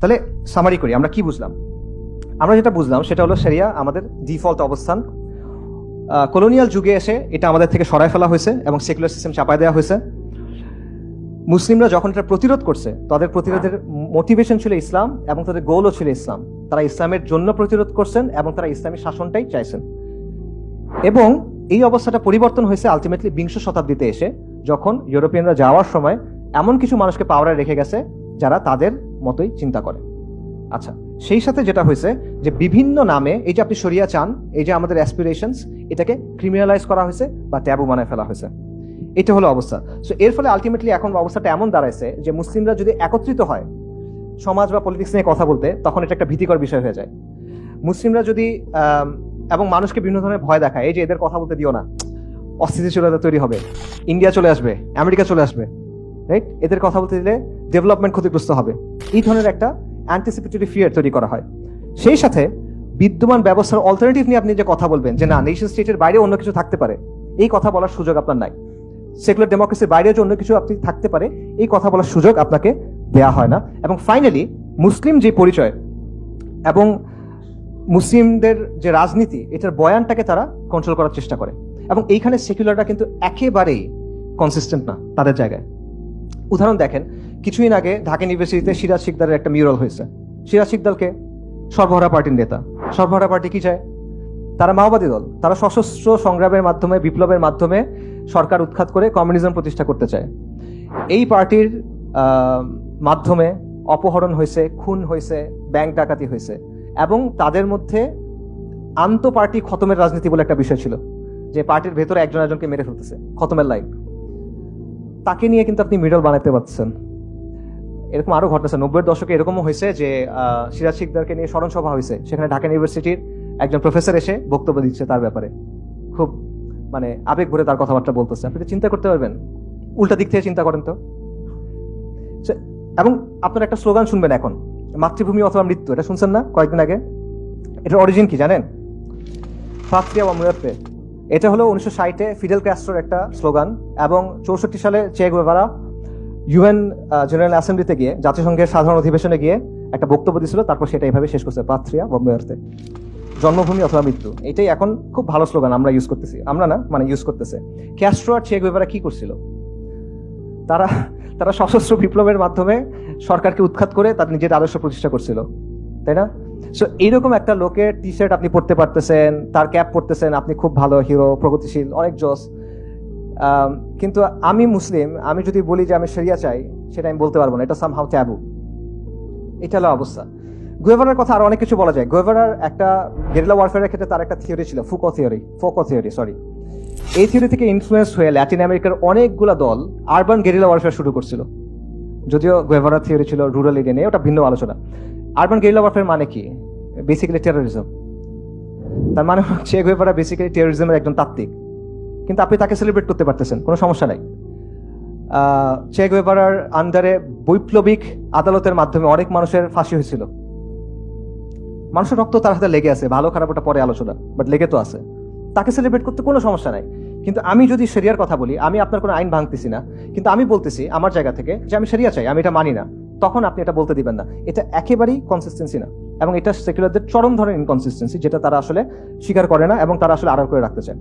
তাহলে সামারি করি, আমরা কি বুঝলাম? আমরা যেটা বুঝলাম সেটা হলো সেরিয়া আমাদের ডিফল্ট অবস্থান। কলোনিয়াল যুগে এসে এটা আমাদের থেকে সরায় ফেলা হয়েছে এবং সেকুলার সিস্টেম চাপায় দেওয়া হয়েছে। মুসলিমরা যখন এটা প্রতিরোধ করছে, তাদের প্রতিরোধের মোটিভেশন ছিল ইসলাম এবং তাদের গোলও ছিল ইসলাম। তারা ইসলামের জন্য প্রতিরোধ করছেন এবং তারা ইসলামী শাসনটাই চাইছেন। এবং এই অবস্থাটা পরিবর্তন হয়েছে আলটিমেটলি বিংশ শতাব্দীতে এসে, যখন ইউরোপিয়ানরা যাওয়ার সময় এমন কিছু মানুষকে পাওয়ারে রেখে গেছে যারা তাদের মতোই চিন্তা করে। আচ্ছা সেই সাথে যেটা হয়েছে যে বিভিন্ন নামে এই যে আপনি সরিয়া চান, এই যে আমাদের অ্যাসপিরেশনস এটাকে ক্রিমিনালাইজ করা হয়েছে বা ট্যাবু বানায় ফেলা হয়েছে। এটা হলো অবস্থা। সো এর ফলে আলটিমেটলি এখন অবস্থাটা এমন দাঁড়াইছে যে মুসলিমরা যদি একত্রিত হয় সমাজ বা পলিটিক্স নিয়ে কথা বলতে, তখন এটা একটা ভীতিকর বিষয় হয়ে যায়। মুসলিমরা যদি এবং মানুষকে বিভিন্ন ধরনের ভয় দেখায়, এই যে এদের কথা বলতে দিও না, অস্থিতিশীলতা তৈরি হবে ইন্ডিয়া চলে আসবে আমেরিকা চলে আসবে রাইট এদের কথা বলতে দিলে ডেভেলপমেন্ট ক্ষতিগ্রস্ত হবে। এই ধরনের একটা অ্যান্টিসিপেটরি ফিয়ার তৈরি করা হয়। সেই সাথে বিদ্যমান ব্যবস্থার অল্টারনেটিভ নিয়ে আপনি যে কথা বলবেন, যে না নেশন স্টেটের বাইরে অন্য কিছু থাকতে পারে, এই কথা বলার সুযোগ আপনার নাই। সেকুলার ডেমোক্রেসির বাইরে যে অন্য কিছু আপনি থাকতে পারে, এই কথা বলার সুযোগ আপনাকে দেয়া হয় না। এবং ফাইনালি মুসলিম যে পরিচয় এবং মুসলিমদের যে রাজনীতি, এটার বয়ানটাকে তারা কন্ট্রোল করার চেষ্টা করে। এবং এইখানে সেকুলাররা কিন্তু একেবারেই কনসিস্টেন্ট না, তাদের জায়গায়। উদাহরণ দেখেন, কিছুদিন আগে ঢাকা ইউনিভার্সিটিতে সিরাজ শিকদারের একটা মিউরাল হয়েছে। সিরাজ শিকদারকে সর্বহারা পার্টির নেতা। সর্বহারা পার্টি কি চায়? তারা মাওবাদী দল। তারা সশস্ত্র সংগ্রামের মাধ্যমে, বিপ্লবের মাধ্যমে সরকার উৎখাত করে কমিউনিজম প্রতিষ্ঠা করতে চায়। এই পার্টির মাধ্যমে অপহরণ হয়েছে, খুন হয়েছে ব্যাংক ডাকাতি হয়েছে এবং তাদের মধ্যে আন্ত পার্টি খতমের রাজনীতি বলে একটা বিষয় ছিল, যে পার্টির ভেতরে একজন একজনকে মেরে ফেলতেছে, খতমের লাইন তাকে নিয়ে কিন্তু আপনি মিডল বানাতে পারছেন। এরকম আরও ঘটনা আছে। নব্বই দশকে এরকমও হয়েছে যে সিরাজ শিকদারকে নিয়ে স্মরণ সভা হয়েছে। সেখানে ঢাকা ইউনিভার্সিটির একজন প্রফেসর এসে বক্তব্য দিচ্ছে তার ব্যাপারে। খুব মানে আবেগ ভরে তার কথাবার্তা বলতেছে। আপনি তো চিন্তা করতে পারবেন? উল্টা দিক থেকে চিন্তা করেন তো। এবং আপনার একটা স্লোগান শুনবেন এখন, মাতৃভূমি অথবা মৃত্যু। এটা শুনছেন না কয়েকদিন আগে? এটার অরিজিন কি জানেন? ফাত্রিয়া বা মুয়াত্তে এটা হলো উনিশশো ষাটে ফিডেল ক্যাস্ট্রোর একটা স্লোগান এবং চৌষট্টি সালে চে গুয়েভারা ইউএন জেনারেল অ্যাসেম্বলিতে গিয়ে, জাতিসংঘের সাধারণ অধিবেশনে গিয়ে একটা বক্তব্য দিয়েছিল, তারপর সেটা এইভাবে শেষ করছে, পাত্রিয়া বা মুয়ার্তে জন্মভূমি অথবা মৃত্যু, এটাই এখন খুব ভালো স্লোগান আমরা ইউজ করতেছি। আমরা না মানে ইউজ করতেছে। ক্যাস্ট্রো আর চে গুয়েভারা কি করছিল? তারা তারা সশস্ত্র বিপ্লবের মাধ্যমে সরকারকে উৎখাত করে তার নিজের আদর্শ প্রতিষ্ঠা করছিল। তাই না? সো এইরকম একটা লোকের টি শার্ট আপনি পড়তে পারতেছেন, তার ক্যাপ পড়তেছেন, আপনি খুব ভালো হিরো প্রগতিশীল, অনেক জোস কিন্তু আমি মুসলিম, আমি যদি বলি যে আমি সেরিয়া চাই, সেটা আমি বলতে পারব না, এটা সাম হাউ ট্যাবু এটা হলো অবস্থা। গুয়েভারার কথা আরও অনেক কিছু বলা যায়। গুয়েভারার একটা গেরিলা ওয়ারফেয়ারের ক্ষেত্রে তার একটা থিওরি ছিল foco theory foco theory sorry এই থিওরি থেকে ইনফ্লুয়েন্স হয়ে ল্যাটিন আমেরিকার অনেকগুলা দল আরবান গেরিলা ওয়ারফেয়ার শুরু করছিল। যদিও গুয়েভারা থিওরি ছিল রুরাল এরিয়া নিয়ে ওটা ভিন্ন আলোচনা। আরবান গেরিলা ওয়ারফেয়ার মানে কি? বেসিক্যালি টেরোরিজম তার মানে হচ্ছে গুয়েভারা বেসিক্যালি টেরোরিজমের একজন তাত্ত্বিক। কিন্তু আপনি তাকে সেলিব্রেট করতে পারতেছেন, কোনো সমস্যা নাই। চে গুয়েভারার আন্ডারে বৈপ্লবিক আদালতের মাধ্যমে অনেক মানুষের ফাঁসি হয়েছিল। মানুষের রক্ত তার হাতে লেগে আছে, ভালো খারাপ ওটা পরে আলোচনা বাট লেগে তো আছে। তাকে সেলিব্রেট করতে কোনো সমস্যা নাই। কিন্তু আমি যদি সেরিয়ার কথা বলি, আমি আপনার কোনো আইন ভাঙতেছি না, কিন্তু আমি বলতেছি আমার জায়গা থেকে যে আমি সেরিয়া চাই, আমি এটা মানি না। তখন আপনি এটা বলতে দিবেন না। এটা একেবারেই কনসিস্টেন্সি না। এবং এটা সেকুলারদের চরম ধরনের ইনকনসিস্টেন্সি যেটা তারা আসলে স্বীকার করে না এবং তারা আসলে আড়াল করে রাখতে চায়।